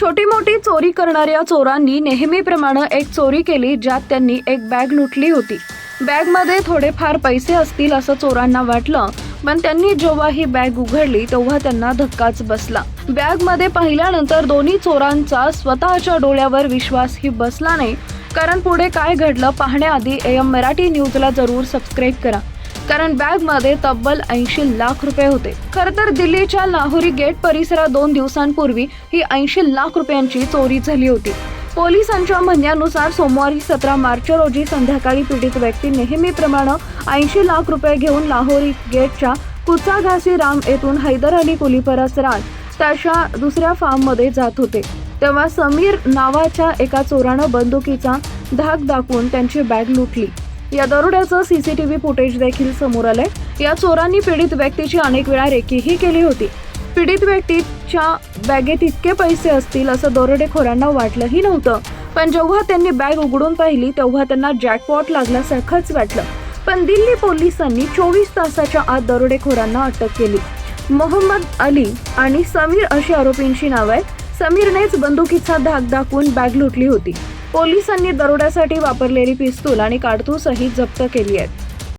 छोटी मोठी चोरी करणाऱ्या चोरांनी नेहमीप्रमाणे एक चोरी केली ज्यात त्यांनी एक बॅग लुटली होती. बॅगमध्ये थोडेफार पैसे असतील असं चोरांना वाटलं पण त्यांनी जेव्हा ही बॅग उघडली तेव्हा त्यांना धक्काच बसला. बॅगमध्ये पाहिल्यानंतर दोन्ही चोरांचा स्वतःच्या डोळ्यावर विश्वासही बसला नाही. कारण पुढे काय घडलं पाहण्याआधी एम मराठी न्यूजला जरूर सबस्क्राईब करा. कारण बॅगमध्ये तब्बल ऐंशी लाख रुपये होते. खरं तर दिल्लीच्या लाहोरी गेट परिसरात दोन दिवसांपूर्वी ही ऐंशी लाख रुपयांची चोरी झाली होती. पोलिसांच्या म्हणण्यानुसार सोमवारी सतरा मार्च रोजी संध्याकाळी पीडित व्यक्ती नेहमीप्रमाणे ऐंशी लाख रुपये घेऊन लाहोरी गेटच्या कुचाघासी राम येथून हैदर अली कुलीपरस राज त्याच्या दुसऱ्या फार्ममध्ये जात होते. तेव्हा समीर नावाच्या एका चोरानं बंदुकीचा धाक दाखवून त्यांची बॅग लुटली. या दरोड्याचं सीसीटीव्ही फुटेज देखील समोर आलंय. या चोरांनी पीडित व्यक्तीची अनेक वेळा रेकीही केली होती. पीडित व्यक्तीच्या बॅगेत इतके पैसे असतील असं दरोडेखोरांना वाटलंही नव्हतं. पण जेव्हा त्यांनी बॅग उघडून पाहिली तेव्हा त्यांना जॅकपॉट लागल्यासारखंच वाटलं. पण दिल्ली पोलिसांनी चोवीस तासाच्या आत दरोडेखोरांना अटक केली. मोहम्मद अली आणि समीर अशी आरोपींची नावं आहेत. समीरनेच बंदुकीचा धाक दाखवून बॅग लुटली होती. पोलिसांनी दरोड्यासाठी वापरलेली पिस्तूल आणि काडतूसही जप्त केली आहेत.